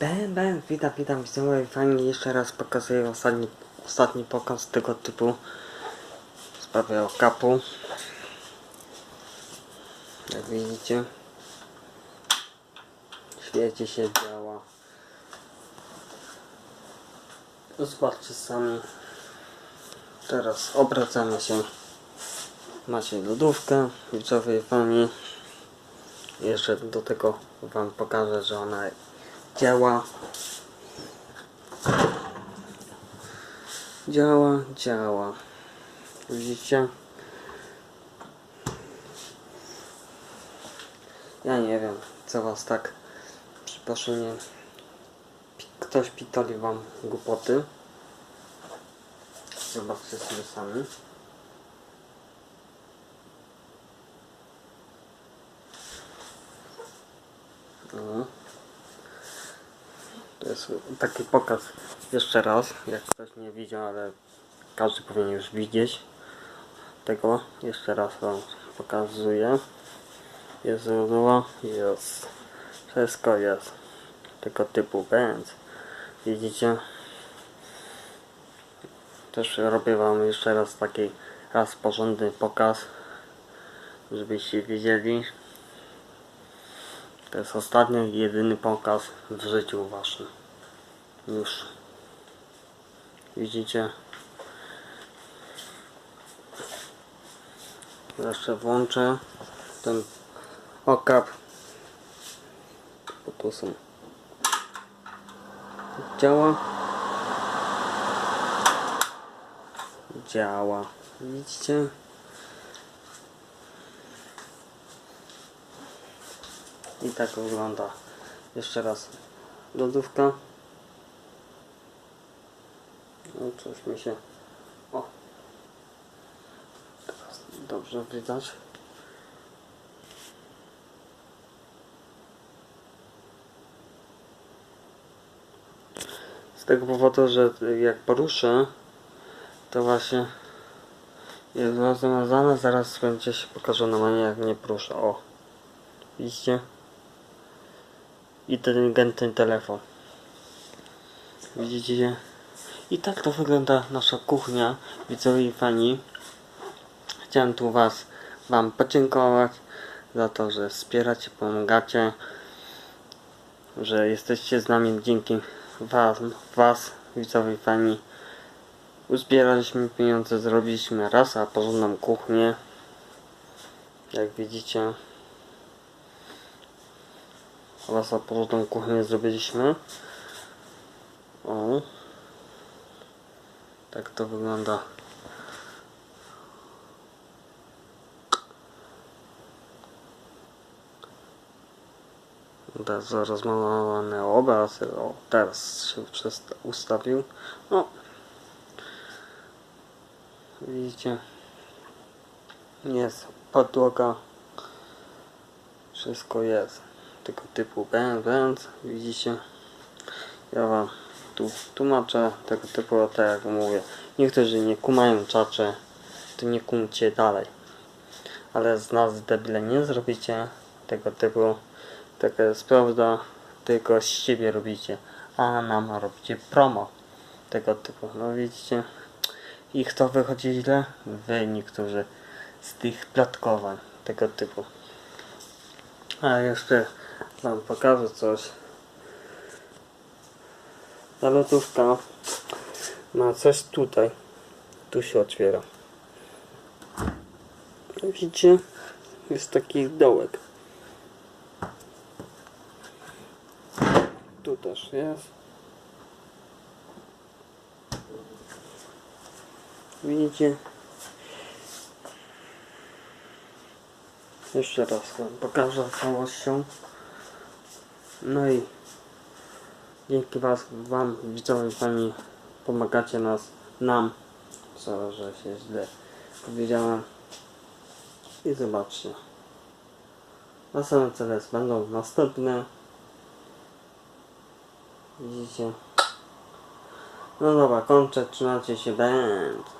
Ben, witam, witam, widzowie, fajnie, jeszcze raz pokazuję ostatni, ostatni pokaz tego typu w sprawie okapu. Jak widzicie, świeci się, działa. Zobaczcie sami. Teraz obracamy się. Macie lodówkę, widzowie, fani. Jeszcze do tego wam pokażę, że ona działa. Działa, działa. Widzicie? Ja nie wiem, co was tak przypuszczenie. Ktoś pitoli wam głupoty. Zobaczcie sobie sami. No. Jest taki pokaz jeszcze raz, jak ktoś nie widział, ale każdy powinien już widzieć tego. Jeszcze raz wam pokazuję. Jest źródło, jest. Wszystko jest. Tego typu więc widzicie. Też robię wam jeszcze raz taki raz porządny pokaz, żebyście wiedzieli. To jest ostatni jedyny pokaz w życiu waszym. Już. Widzicie? Jeszcze włączę ten okap. Bo tu są. Działa. Działa. Widzicie? I tak wygląda. Jeszcze raz lodówka. No coś mi się... O! Teraz dobrze widać. Z tego powodu, że jak poruszę, to właśnie jest rozwiązane. Zaraz będzie się pokaże na mnie jak nie proszę. O! Widzicie? inteligentny telefon. Widzicie? I tak to wygląda nasza kuchnia, widzowie i fani. Chciałem tu was, wam podziękować za to, że wspieracie, pomagacie, że jesteście z nami dzięki was, was widzowie i fani. Uzbieraliśmy pieniądze, zrobiliśmy raz, a porządną kuchnię. Jak widzicie. oraz a porządną kuchnię zrobiliśmy. Tak to wygląda. Teraz rozmalowany obraz. O, teraz się ustawił. No. Widzicie. Jest podłoga. Wszystko jest tego typu będ, będ, widzicie ja wam tu tłumaczę tego typu, tak jak mówię niektórzy nie kumają czacze to nie kumcie dalej ale z nas debile nie zrobicie tego typu taka jest prawda tylko z siebie robicie a nam robicie promo tego typu no widzicie i kto wychodzi źle? wy niektórzy z tych plotkowań tego typu a jeszcze wam pokażę coś. Ta lotówka ma coś tutaj. Tu się otwiera. Widzicie? Jest taki dołek. Tu też jest. Widzicie? Jeszcze raz wam pokażę całością. No i dzięki was, wam widzowie pani pomagacie nas, nam, co, że się źle powiedziałem. I zobaczcie. Następne CLS będą następne. Widzicie? No dobra, kończę, trzymajcie się, będ.